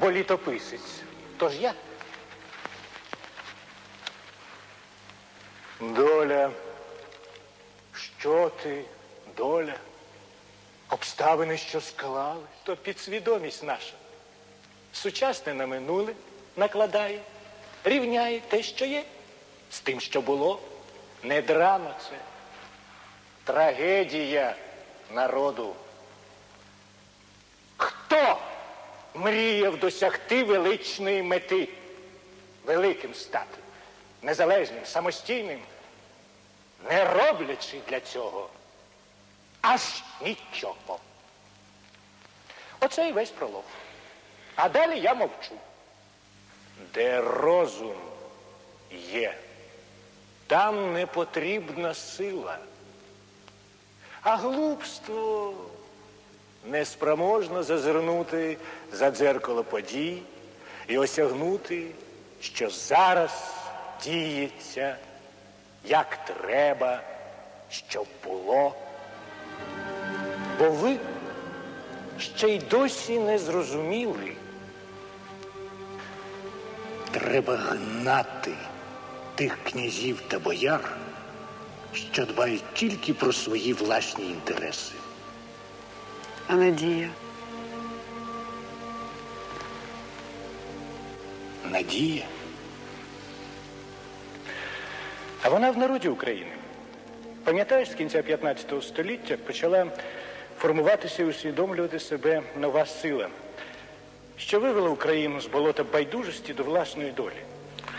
бо літописець. Тож я. Доля. Що ти, доля? Обставини, що склали, то підсвідомість наша. Сучасне на минуле накладає, рівняє те, що є, з тим, що було. Не драма це. Трагедія народу. Хто мріяв досягти величної мети, великим стати, незалежним, самостійним, не роблячи для цього аж нічого. Оце і весь пролог. А далі я мовчу. Де розум є, там не потрібна сила. А глупство неспроможно зазирнути за дзеркало подій і осягнути, що зараз діється, як треба, щоб було. Бо ви ще й досі не зрозуміли. Треба гнати тих князів та бояр, що дбають тільки про свої власні інтереси. А надія? Надія. А вона в народі України. Пам'ятаєш, з кінця 15 століття почала формуватися і усвідомлювати себе нова сила, що вивела Україну з болота байдужості до власної долі.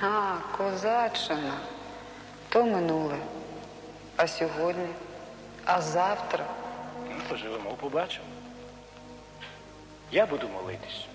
А, козаччина. То минуле. А сьогодні? А завтра? Ну, поживемо, побачимо. Я буду молитись.